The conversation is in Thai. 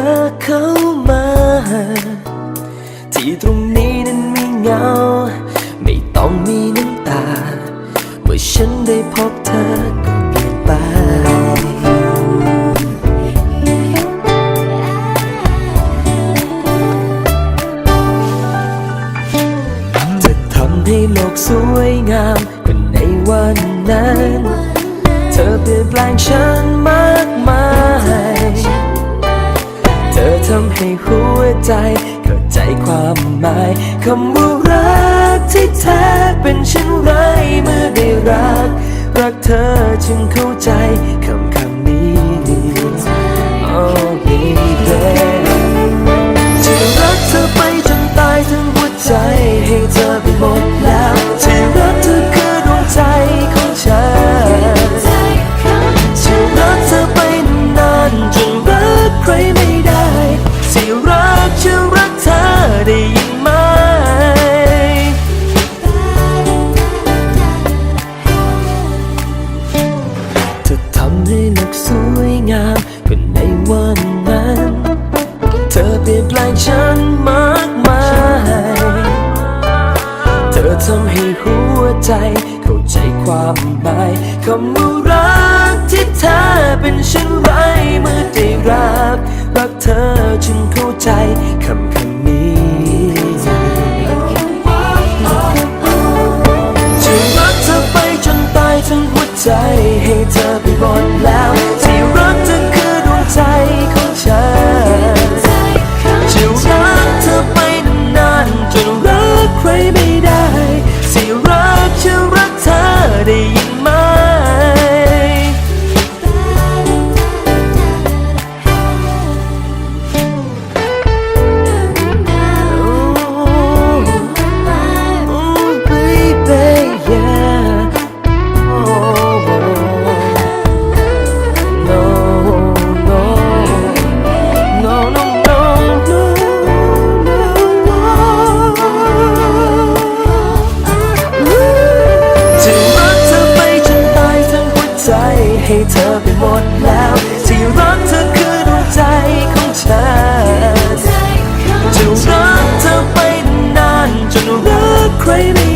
อเข้ามา ที่ตรงนี้นั้นมีเงา ไม่ต้องมีน้ำตา เมื่อฉันได้พบเธอก็เปลี่ยนไป จะทำให้โลกสวยงามก็ในวันนั้น เธอเปลี่ยนแปลงฉันมากมาย ทำให้หัวใจเข้าใจความหมายคำว่ารักที่แท้เป็นเช่นไรเมื่อได้รัก รักเธอจึงเข้าใจำให้โลกสวยงามก็ในวันนั้น เธอเปลี่ยนแปลงฉันมากมาย เธอทำให้หัวใจเข้าใจความหมายคำว่ารักที่แท้เป็นเช่นไรเมื่อได้รักรักเธอจึงเข้าใจ to baby.